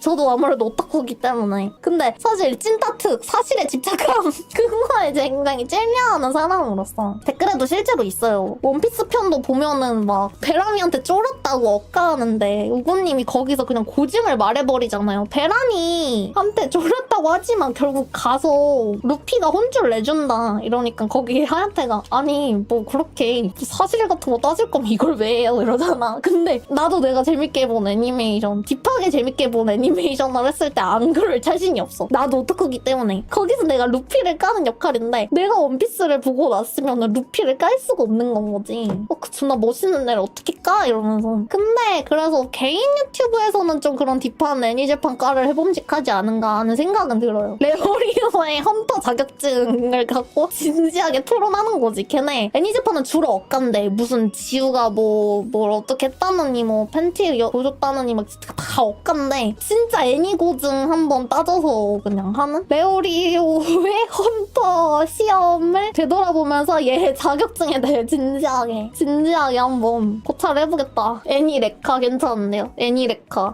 저도 아무래도 오타쿠기 때문에. 근데 사실 찐따특, 사실에 집착함, 그거에 굉장히 찔려하는 사람으로서. 댓글에도 실제로 있어요. 원피스 편도 보면은 막 베라미한테 쫄았다고 억까하는데 우고님이 거기서 그냥 고증을 말해버리잖아요. 베라미 한테 쫄았다고 하지만 결국 가서 루피가 혼쭐 내준다. 이러니까 거기 하야테가 아니 뭐 그렇게 사실 같은 거 따질 거면 이걸 왜 해요? 이러잖아. 근데 나도 내가 재밌게 본 애니메이션, 딥하게 재밌게 본 애니메이션 을 했을 때 안 그럴 자신이 없어. 나도 오타쿠기 때문에. 거기서 내가 루피를 까는 역할인데 내가 원피스를 보고 났으면 루피를 깔 수가 없는 건 거지. 어, 그 존나 멋있는 애를 어떻게 까? 이러면서. 근데 그래서 개인 유튜브에서는 좀 그런 딥한 애니제판 까를 해봄직하지 않은가 하는 생각은 들어요. 레오리오의 헌터 자격증을 갖고 진지하게 토론하는 거지. 걔네 애니제판은 주로 억간데 무슨 지우가 뭐 뭘 어떻게 했다느니 뭐 팬티 여- 보여줬다느니 막 다 억간데 진짜 애니고증 한번 따져서 그냥 하는 레오리오의 헌터 시험을 되돌아보면서 얘 자격증에 대해 진지하게 진지하게 한번 고찰을 해보겠다. 애니 레카 괜찮은데요? 애니 레카